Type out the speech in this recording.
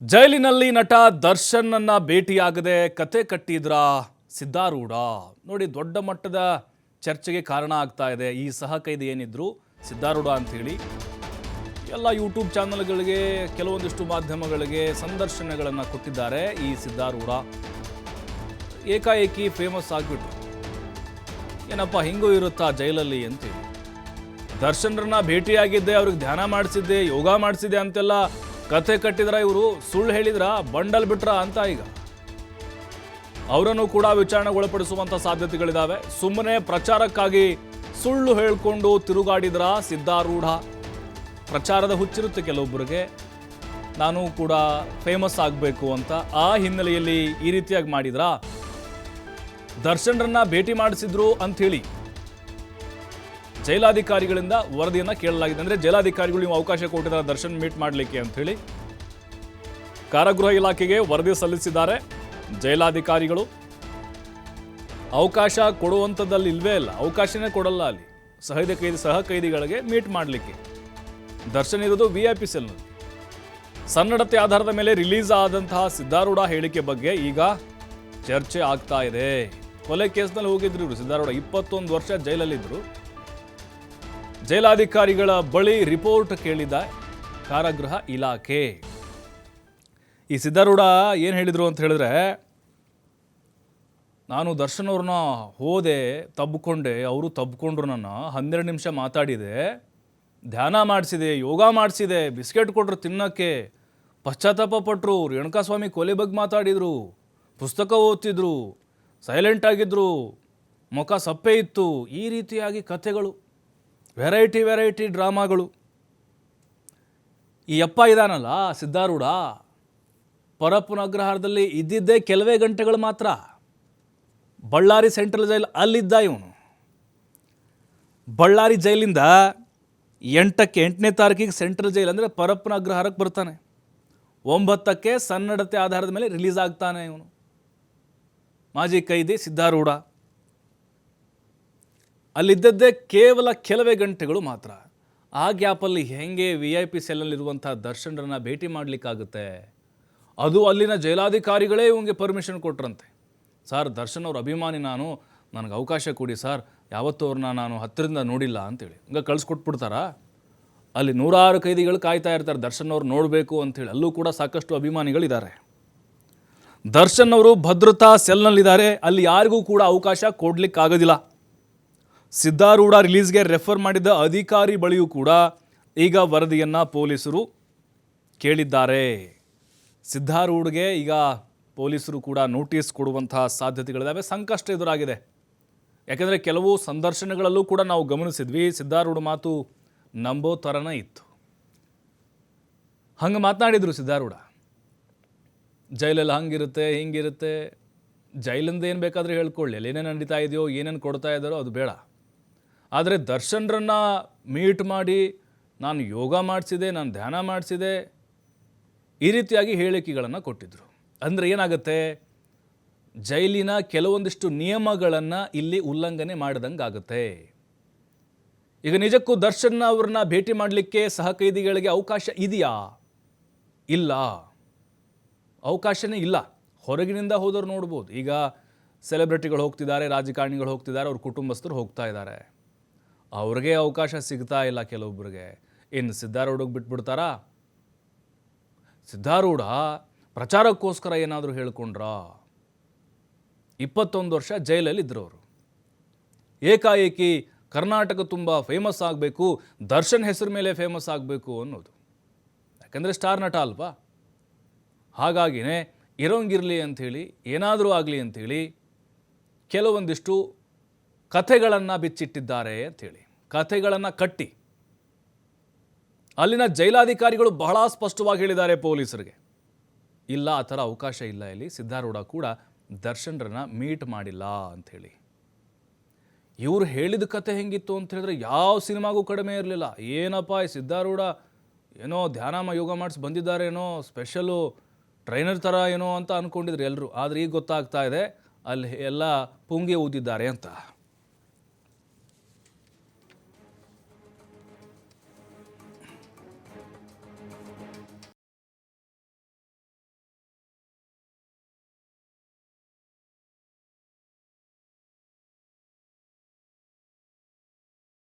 ಜೈಲಿನಲ್ಲಿ ನಟ ದರ್ಶನ್ನನ್ನ ಭೇಟಿಯಾಗದೆ ಕತೆ ಕಟ್ಟಿದ್ರ ಸಿದ್ಧಾರೂಢ ನೋಡಿ, ದೊಡ್ಡ ಮಟ್ಟದ ಚರ್ಚೆಗೆ ಕಾರಣ ಆಗ್ತಾ ಇದೆ. ಈ ಸಹ ಕೈದಿ ಏನಿದ್ರು ಸಿದ್ಧಾರೂಢ ಅಂಥೇಳಿ, ಎಲ್ಲ ಯೂಟ್ಯೂಬ್ ಚಾನಲ್ಗಳಿಗೆ, ಕೆಲವೊಂದಿಷ್ಟು ಮಾಧ್ಯಮಗಳಿಗೆ ಸಂದರ್ಶನಗಳನ್ನು ಕೊಟ್ಟಿದ್ದಾರೆ ಈ ಸಿದ್ಧಾರೂಢ ಏಕಾಏಕಿ ಫೇಮಸ್ ಆಗಿಬಿಟ್ರು. ಏನಪ್ಪ, ಹಿಂಗೂ ಇರುತ್ತಾ ಜೈಲಲ್ಲಿ ಅಂತೇಳಿ ದರ್ಶನರನ್ನ ಭೇಟಿಯಾಗಿದ್ದೆ, ಅವ್ರಿಗೆ ಧ್ಯಾನ ಮಾಡಿಸಿದ್ದೆ, ಯೋಗ ಮಾಡಿಸಿದ್ದೆ ಅಂತೆಲ್ಲ ಕಥೆ ಕಟ್ಟಿದ್ರ ಇವರು ಸುಳ್ಳು ಹೇಳಿದ್ರ ಬಂಡಲ್ ಬಿಟ್ರ ಅಂತ ಈಗ. ಅವರನ್ನು ಕೂಡ ವಿಚಾರಣೆಗೊಳಪಡಿಸುವಂತ ಸಾಧ್ಯತೆಗಳಿದಾವೆ. ಸುಮ್ಮನೆ ಪ್ರಚಾರಕ್ಕಾಗಿ ಸುಳ್ಳು ಹೇಳ್ಕೊಂಡು ತಿರುಗಾಡಿದ್ರ ಸಿದ್ಧಾರೂಢ ಪ್ರಚಾರದ ಹುಚ್ಚಿರುತ್ತೆ ಕೆಲವೊಬ್ಬರಿಗೆ. ನಾನು ಕೂಡ ಫೇಮಸ್ ಆಗಬೇಕು ಅಂತ ಆ ಹಿನ್ನೆಲೆಯಲ್ಲಿ ಈ ರೀತಿಯಾಗಿ ಮಾಡಿದ್ರಾ? ದರ್ಶನ್ರನ್ನ ಭೇಟಿ ಮಾಡಿಸಿದ್ರು ಅಂಥೇಳಿ. ಜೈಲಾಧಿಕಾರಿಗಳಿಂದ ವರದಿಯನ್ನು ಕೇಳಲಾಗಿದೆ. ಅಂದ್ರೆ ಜೈಲಾಧಿಕಾರಿಗಳು ನೀವು ಅವಕಾಶ ಕೊಟ್ಟಿದ್ದಾರೆ, ದರ್ಶನ್ ಮೀಟ್ ಮಾಡಲಿಕ್ಕೆ ಅಂತ ಹೇಳಿ. ಕಾರಾಗೃಹ ಇಲಾಖೆಗೆ ವರದಿ ಸಲ್ಲಿಸಿದ್ದಾರೆ ಜೈಲಾಧಿಕಾರಿಗಳು. ಅವಕಾಶ ಕೊಡುವಂಥದ್ದಲ್ಲಿ ಇಲ್ವೇ ಇಲ್ಲ. ಅವಕಾಶನೇ ಕೊಡಲ್ಲ ಅಲ್ಲಿ. ಸಹದ ಕೈದಿ, ಸಹ ಕೈದಿಗಳಿಗೆ ಮೀಟ್ ಮಾಡಲಿಕ್ಕೆ. ದರ್ಶನ್ ಇರೋದು ವಿ ಐ ಪಿ ಸೆಲ್ನಲ್ಲಿ ಸನ್ನಡತೆ ಆಧಾರದ ಮೇಲೆ ರಿಲೀಸ್ ಆದಂತಹ ಸಿದ್ಧಾರೂಢ ಹೇಳಿಕೆ ಬಗ್ಗೆ ಈಗ ಚರ್ಚೆ ಆಗ್ತಾ ಇದೆ. ಕೊಲೆ ಕೇಸ್ನಲ್ಲಿ ಹೋಗಿದ್ರು ಇವರು. ಸಿದ್ಧಾರೂಢ ಇಪ್ಪತ್ತೊಂದು ವರ್ಷ ಜೈಲಲ್ಲಿದ್ದರು ಜೈಲಾಧಿಕಾರಿಗಳ ಬಳಿ ರಿಪೋರ್ಟ್ ಕೇಳಿದ ಕಾರಾಗೃಹ ಇಲಾಖೆ. ಈ ಸಿದ್ಧಾರೂಢ ಏನು ಹೇಳಿದರು ಅಂತ ಹೇಳಿದ್ರೆ, ನಾನು ದರ್ಶನ್ ಅವ್ರನ್ನ ಹೋದೆ, ತಬ್ಕೊಂಡೆ, ಅವರು ತಬ್ಕೊಂಡ್ರು ನನ್ನ, ಹನ್ನೆರಡು ನಿಮಿಷ ಮಾತಾಡಿದೆ, ಧ್ಯಾನ ಮಾಡಿಸಿದೆ, ಯೋಗ ಮಾಡಿಸಿದೆ, ಬಿಸ್ಕೆಟ್ ಕೊಟ್ಟರು ತಿನ್ನೋಕ್ಕೆ, ಪಶ್ಚಾತ್ತಾಪ ಪಟ್ಟರು ರೇಣುಕಾಸ್ವಾಮಿ ಕೊಲೆ ಬಗ್ಗೆ ಮಾತಾಡಿದರು, ಪುಸ್ತಕ ಓದ್ತಿದ್ರು ಸೈಲೆಂಟ್ ಆಗಿದ್ರು, ಮುಖ ಸಪ್ಪೆ ಇತ್ತು, ಈ ರೀತಿಯಾಗಿ ಕಥೆಗಳು. ವೆರೈಟಿ ವೆರೈಟಿ ಡ್ರಾಮಾಗಳು. ಈ ಅಪ್ಪ ಇದಾನಲ್ಲ ಸಿದ್ಧಾರೂಢ ಪರಪ್ಪನ ಅಗ್ರಹಾರದಲ್ಲಿ ಇದ್ದಿದ್ದೇ ಕೆಲವೇ ಗಂಟೆಗಳು ಮಾತ್ರ. ಬಳ್ಳಾರಿ ಸೆಂಟ್ರಲ್ ಜೈಲ್ ಅಲ್ಲಿದ್ದ ಇವನು. ಬಳ್ಳಾರಿ ಜೈಲಿಂದ ಎಂಟಕ್ಕೆ ಎಂಟನೇ ತಾರೀಕಿಗೆ ಸೆಂಟ್ರಲ್ ಜೈಲ್ ಅಂದರೆ ಪರಪ್ಪನ ಅಗ್ರಹಾರಕ್ಕೆ ಬರ್ತಾನೆ. ಒಂಬತ್ತಕ್ಕೆ ಸನ್ನಡತೆ ಆಧಾರದ ಮೇಲೆ ರಿಲೀಸ್ ಆಗ್ತಾನೆ ಇವನು. ಮಾಜಿ ಕೈದಿ ಸಿದ್ಧಾರೂಢ ಅಲ್ಲಿದ್ದದ್ದೇ ಕೇವಲ ಕೆಲವೇ ಗಂಟೆಗಳು ಮಾತ್ರ. ಆ ಗ್ಯಾಪಲ್ಲಿ ಹೆಂಗೆ ವಿ ಐ ಪಿ ಸೆಲ್ಲಲ್ಲಿರುವಂಥ ದರ್ಶನರನ್ನು ಭೇಟಿ ಮಾಡಲಿಕ್ಕಾಗುತ್ತೆ? ಅದು ಅಲ್ಲಿನ ಜೈಲಾಧಿಕಾರಿಗಳೇ ಇವಂಗೆ ಪರ್ಮಿಷನ್ ಕೊಟ್ರಂತೆ. ಸರ್, ದರ್ಶನ್ ಅವ್ರ ಅಭಿಮಾನಿ ನಾನು. ನನಗೆ ಅವಕಾಶ ಕೊಡಿ ಸರ್. ಯಾವತ್ತೂ ಅವ್ರನ್ನ ನಾನು ಹತ್ತಿರದಿಂದ ನೋಡಿಲ್ಲ ಅಂತೇಳಿ. ಹಂಗೆ ಕಳಿಸ್ಕೊಟ್ಬಿಡ್ತಾರಾ? ಅಲ್ಲಿ ನೂರಾರು ಕೈದಿಗಳು ಕಾಯ್ತಾ ಇರ್ತಾರೆ. ದರ್ಶನ್ ಅವ್ರು ನೋಡಬೇಕು ಅಂಥೇಳಿ ಅಲ್ಲೂ ಕೂಡ ಸಾಕಷ್ಟು ಅಭಿಮಾನಿಗಳಿದ್ದಾರೆ. ದರ್ಶನ್ ಅವರು ಭದ್ರತಾ ಸೆಲ್ನಲ್ಲಿದ್ದಾರೆ. ಅಲ್ಲಿ ಯಾರಿಗೂ ಕೂಡ ಅವಕಾಶ ಕೊಡ್ಲಿಕ್ಕಾಗೋದಿಲ್ಲ. ಸಿದ್ಧಾರೂಢ ರಿಲೀಸ್ಗೆ ರೆಫರ್ ಮಾಡಿದ ಅಧಿಕಾರಿ ಬಳಿಯೂ ಕೂಡ ಈಗ ವರದಿಯನ್ನು ಪೊಲೀಸರು ಕೇಳಿದ್ದಾರೆ. ಸಿದ್ಧಾರೂಢ್ಗೆ ಈಗ ಪೊಲೀಸರು ಕೂಡ ನೋಟಿಸ್ ಕೊಡುವಂತಹ ಸಾಧ್ಯತೆಗಳಿದ್ದಾವೆ ಸಂಕಷ್ಟ ಎದುರಾಗಿದೆ. ಯಾಕೆಂದರೆ ಕೆಲವು ಸಂದರ್ಶನಗಳಲ್ಲೂ ಕೂಡ ನಾವು ಗಮನಿಸಿದ್ವಿ ಸಿದ್ಧಾರೂಢ ಮಾತು ನಂಬೋ ಥರನೇ ಇತ್ತು. ಹಂಗೆ ಮಾತನಾಡಿದರು ಸಿದ್ಧಾರೂಢ ಜೈಲಲ್ಲಿ ಹಂಗಿರುತ್ತೆ, ಹಿಂಗಿರುತ್ತೆ, ಜೈಲಿಂದ ಏನು ಬೇಕಾದರೂ ಹೇಳ್ಕೊಳ್ಳಿ, ಅಲ್ಲಿ ಏನೇನು ನಡೀತಾ ಇದೆಯೋ, ಏನೇನು ಕೊಡ್ತಾ ಇದ್ದಾರೋ ಅದು ಬೇಡ. ಆದರೆ ದರ್ಶನ್ರನ್ನು ಮೀಟ್ ಮಾಡಿ ನಾನು ಯೋಗ ಮಾಡಿಸಿದೆ, ನಾನು ಧ್ಯಾನ ಮಾಡಿಸಿದೆ ಈ ರೀತಿಯಾಗಿ ಹೇಳಿಕೆಗಳನ್ನು ಕೊಟ್ಟಿದ್ದರು ಅಂದರೆ ಏನಾಗುತ್ತೆ? ಜೈಲಿನ ಕೆಲವೊಂದಿಷ್ಟು ನಿಯಮಗಳನ್ನು ಇಲ್ಲಿ ಉಲ್ಲಂಘನೆ ಮಾಡಿದಂಗೆ ಆಗುತ್ತೆ ಈಗ ನಿಜಕ್ಕೂ ದರ್ಶನ್ ಅವ್ರನ್ನ ಭೇಟಿ ಮಾಡಲಿಕ್ಕೆ ಸಹಕೈದಿಗಳಿಗೆ ಅವಕಾಶ ಇದೆಯಾ? ಇಲ್ಲ. ಅವಕಾಶನೇ ಇಲ್ಲ. ಹೊರಗಿನಿಂದ ಹೋದವ್ರು ನೋಡ್ಬೋದು. ಈಗ ಸೆಲೆಬ್ರಿಟಿಗಳು ಹೋಗ್ತಿದ್ದಾರೆ, ರಾಜಕಾರಣಿಗಳು ಹೋಗ್ತಿದ್ದಾರೆ, ಅವ್ರ ಕುಟುಂಬಸ್ಥರು ಹೋಗ್ತಾ ಇದ್ದಾರೆ. ಅವ್ರಿಗೆ ಅವಕಾಶ ಸಿಗ್ತಾ ಇಲ್ಲ ಕೆಲವೊಬ್ಬರಿಗೆ ಇನ್ನು ಸಿದ್ಧಾರೂಢಗೆ ಬಿಟ್ಬಿಡ್ತಾರಾ? ಸಿದ್ಧಾರೂಢ ಪ್ರಚಾರಕ್ಕೋಸ್ಕರ ಏನಾದರೂ ಹೇಳ್ಕೊಂಡ್ರ? ಇಪ್ಪತ್ತೊಂದು ವರ್ಷ ಜೈಲಲ್ಲಿ ಇದ್ದರು ಅವರು. ಏಕಾಏಕಿ ಕರ್ನಾಟಕ ತುಂಬ ಫೇಮಸ್ ಆಗಬೇಕು, ದರ್ಶನ್ ಹೆಸರು ಮೇಲೆ ಫೇಮಸ್ ಆಗಬೇಕು ಅನ್ನೋದು. ಯಾಕಂದರೆ ಸ್ಟಾರ್ ನಟ ಅಲ್ವಾ? ಹಾಗಾಗಿನೇ ಇರೋಂಗಿರಲಿ ಅಂಥೇಳಿ, ಏನಾದರೂ ಆಗಲಿ ಅಂಥೇಳಿ, ಕೆಲವೊಂದಿಷ್ಟು ಕಥೆಗಳನ್ನು ಬಿಚ್ಚಿಟ್ಟಿದ್ದಾರೆ ಅಂಥೇಳಿ ಕಥೆಗಳನ್ನು ಕಟ್ಟಿ. ಅಲ್ಲಿನ ಜೈಲಾಧಿಕಾರಿಗಳು ಬಹಳ ಸ್ಪಷ್ಟವಾಗಿ ಹೇಳಿದ್ದಾರೆ ಪೊಲೀಸರಿಗೆ. ಇಲ್ಲ, ಆ ಥರ ಅವಕಾಶ ಇಲ್ಲ ಇಲ್ಲಿ. ಸಿದ್ಧಾರೂಢ ಕೂಡ ದರ್ಶನ್ರನ್ನ ಮೀಟ್ ಮಾಡಿಲ್ಲ ಅಂಥೇಳಿ. ಇವ್ರು ಹೇಳಿದ ಕತೆ ಹೆಂಗಿತ್ತು ಅಂತ ಹೇಳಿದ್ರೆ ಯಾವ ಸಿನಿಮಾಗೂ ಕಡಿಮೆ ಇರಲಿಲ್ಲ. ಏನಪ್ಪ ಈ ಸಿದ್ಧಾರೂಢ ಏನೋ ಧ್ಯಾನ ಯೋಗ ಮಾಡಿಸಿ ಬಂದಿದ್ದಾರೇನೋ, ಸ್ಪೆಷಲು ಟ್ರೈನರ್ ಥರ ಏನೋ ಅಂತ ಅಂದ್ಕೊಂಡಿದ್ರು ಎಲ್ಲರೂ ಆದರೆ ಈಗ ಗೊತ್ತಾಗ್ತಾ ಇದೆ, ಅಲ್ಲಿ ಎಲ್ಲ ಪುಂಗಿ ಊದಿದ್ದಾರೆ ಅಂತ.